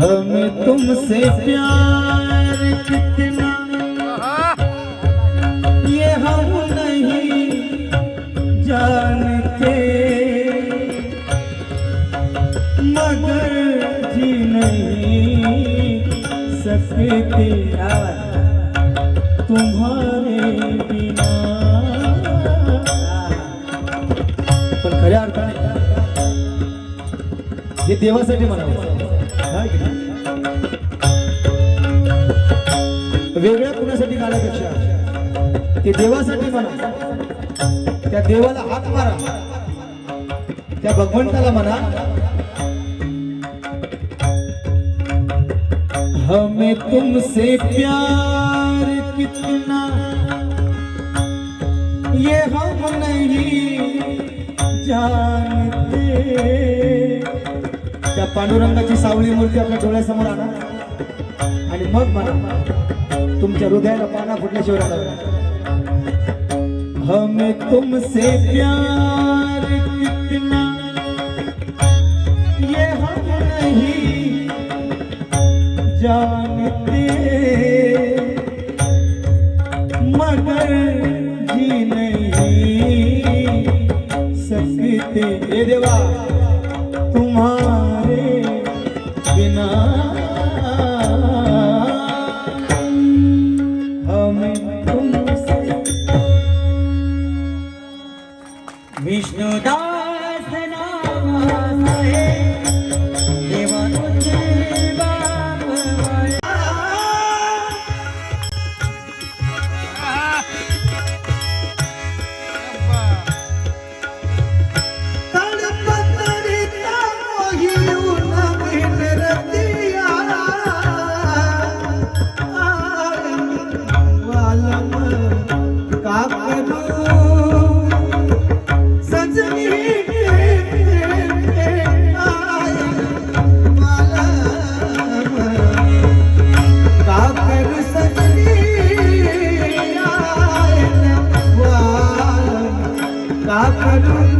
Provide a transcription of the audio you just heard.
हमें तुमसे प्यार कितना ये हम नहीं जानते। मगर जी नहीं सकते तुम्हारे बिना। पण खऱ्या अर्थाने हे? देवासाठी? वेगळ्या कुणासाठी गाण्यापेक्षा ते देवासाठी देवाला हात मारा. त्या भगवंताला म्हणा. हमें तुमसे प्यार कितना। ये हम नहीं जानते। त्या पांडुरंगाची सावली मूर्ती आपल्या डोळ्यासमोर आणा. आणि मग म्हणा तुमच्या हृदयाला पाना फुटल्याशिवाय राहणार हम तुमसे प्यार कितना ये हम नहीं जानते। मगर जी नहीं सकते। ये देवा उदास ना রাখলুম